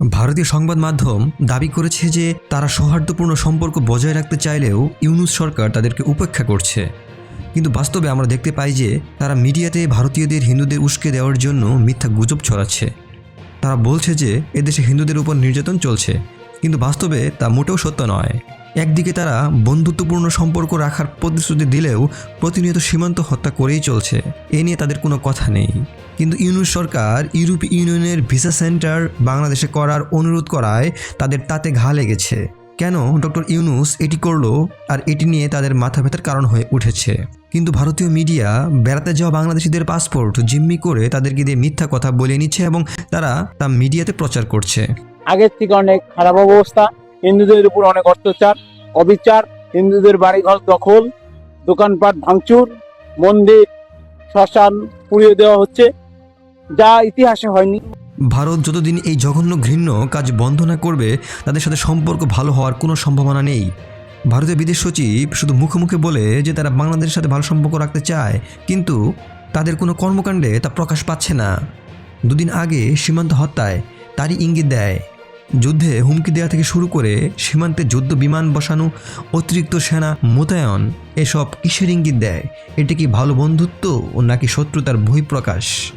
ভারতীয় সংবাদ মাধ্যম দাবি করেছে যে তারা সৌহার্দ্যপূর্ণ সম্পর্ক বজায় রাখতে চাইলেও ইউনুস সরকার তাদেরকে উপেক্ষা করছে। কিন্তু বাস্তবে আমরা দেখতে পাই যে তারা মিডিয়াতে ভারতীয়দের হিন্দুদের উস্কে দেওয়ার জন্য মিথ্যা গুজব ছড়াচ্ছে। তারা বলছে যে এদেশে হিন্দুদের উপর নির্যাতন চলছে। কিন্তু বাস্তবে তা মোটেও সত্য নয়। একদিকে তারা বন্ধুত্বপূর্ণ সম্পর্ক রাখার প্রতিশ্রুতি দিলেও প্রতিনিয়ত সীমান্ত হত্যা করেই চলছে, এ নিয়ে তাদের কোনো কথা নেই। কিন্তু ইউনুস সরকার ইউরোপীয় ইউনিয়নের ভিসা সেন্টার বাংলাদেশে করার অনুরোধ করায় তাদের তাতে ঘা লেগেছে। কেন? ডক্টর ইউনুস এটি করল আর এটি নিয়ে তাদের মাথা ব্যথার কারণ হয়ে উঠেছে। কিন্তু ভারতীয় মিডিয়া বেড়াতে যাওয়া বাংলাদেশিদের পাসপোর্ট জিম্মি করে তাদেরকে দিয়ে মিথ্যা কথা বলে নিচ্ছে এবং তারা তা মিডিয়াতে প্রচার করছে। আগের থেকে অনেক খারাপ অবস্থা। হিন্দুদের উপর অনেক অত্যাচার, অবিচার, হিন্দুদের বাড়িঘর দখল, দোকানপাট ভাঙচুর, মন্দির, শ্মশান পুড়িয়ে দেওয়া হচ্ছে, যা ইতিহাসে হয়নি। ভারত যতদিন এই জঘন্য ঘৃণ্য কাজ বন্ধ না করবে, তাদের সাথে সম্পর্ক ভালো হওয়ার কোনো সম্ভাবনা নেই। ভারতের বিদেশ সচিব শুধু মুখে মুখে বলে যে তারা বাংলাদেশের সাথে ভালো সম্পর্ক রাখতে চায়, কিন্তু তাদের কোনো কর্মকাণ্ডে তা প্রকাশ পাচ্ছে না। দুদিন আগে সীমান্ত হত্যায় তারই ইঙ্গিত দেয়। যুদ্ধে হুমকি দেওয়া থেকে শুরু করে সীমান্তে যুদ্ধ, বিমান বসানো, অতিরিক্ত সেনা, মোতায়েন, এসব কিসের ইঙ্গিত দেয়? এটা কি ভালো বন্ধুত্ব ও নাকি শত্রুতার বহিঃপ্রকাশ?